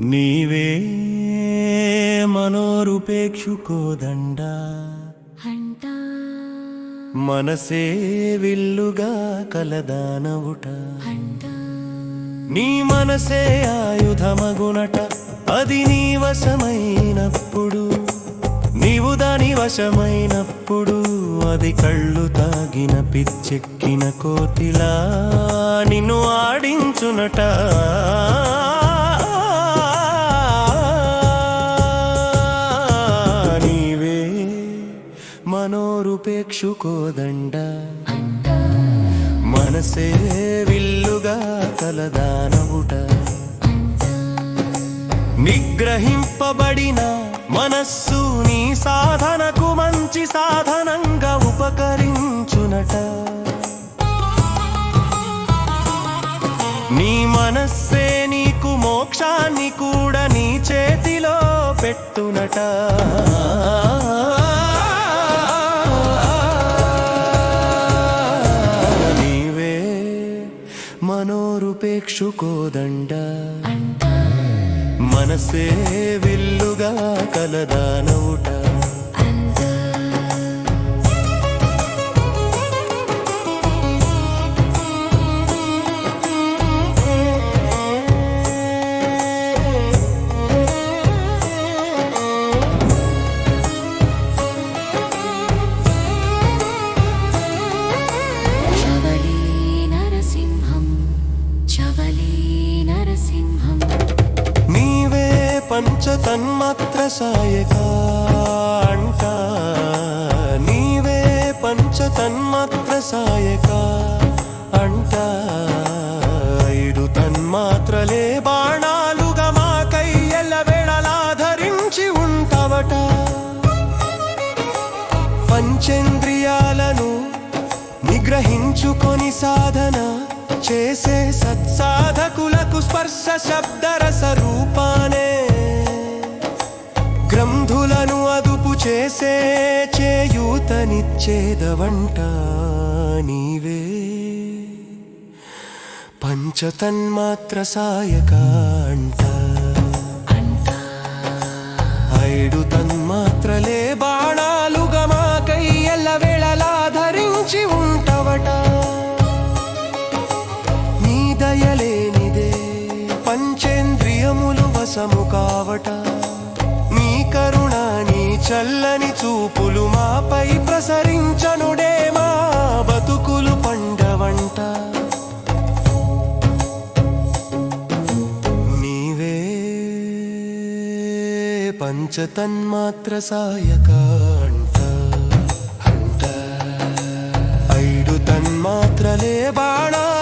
నీవే మనోరుపేక్షుకోదండా. మనసే విల్లుగా కలదానవుట. నీ మనసే ఆయుధమగునట. అది నీ వశమైనప్పుడు. నీవు దాని వశమైనప్పుడు అది కళ్ళు తాగిన పిచ్చెక్కిన కోతిలా నిన్ను ఆడించునట. మనోరుపేక్షుకోదండ మనసే విల్లుగా తలదానవుట. నిగ్రహింపబడిన మనస్సు నీ సాధనకు మంచి సాధనంగా ఉపకరించునట. నీ మనస్సే నీకు మోక్షాన్ని కూడా నీ చేతిలో పెట్టునట. మనోరుపేక్షుకోదండ మనసే విల్లుగా కలదానవుట. పంచతన్మాత్ర సాయక అంట. నీవే పంచతన్మాత్ర సాయక అంట. ఐదు తన్మాత్రలే బాణాలుగా మా కయ్యల వేళలా ధరించి ఉంటావట. పంచేంద్రియాలను నిగ్రహించుకొని సాధన చేసే సత్సాధకులకు స్పర్శ శబ్దరసరూ చేసే చేయూతనిచ్చేదవంట నీవే. పంచతన్మాత్ర సాయక అంట ఐడు తన్మాత్రలే బాణాలుగా మా కయ్యల వేళలా ధరించి ఉంటవట. నీ దయలేనిదే పంచేంద్రియములు వశము కావట. చల్లని చూపులు మాపై ప్రసరించనుడే మా బతుకులు పండవంట నీవే పంచతన్మాత్ర సాయక అంట. ఐడు తన్మాత్రలే బాణా.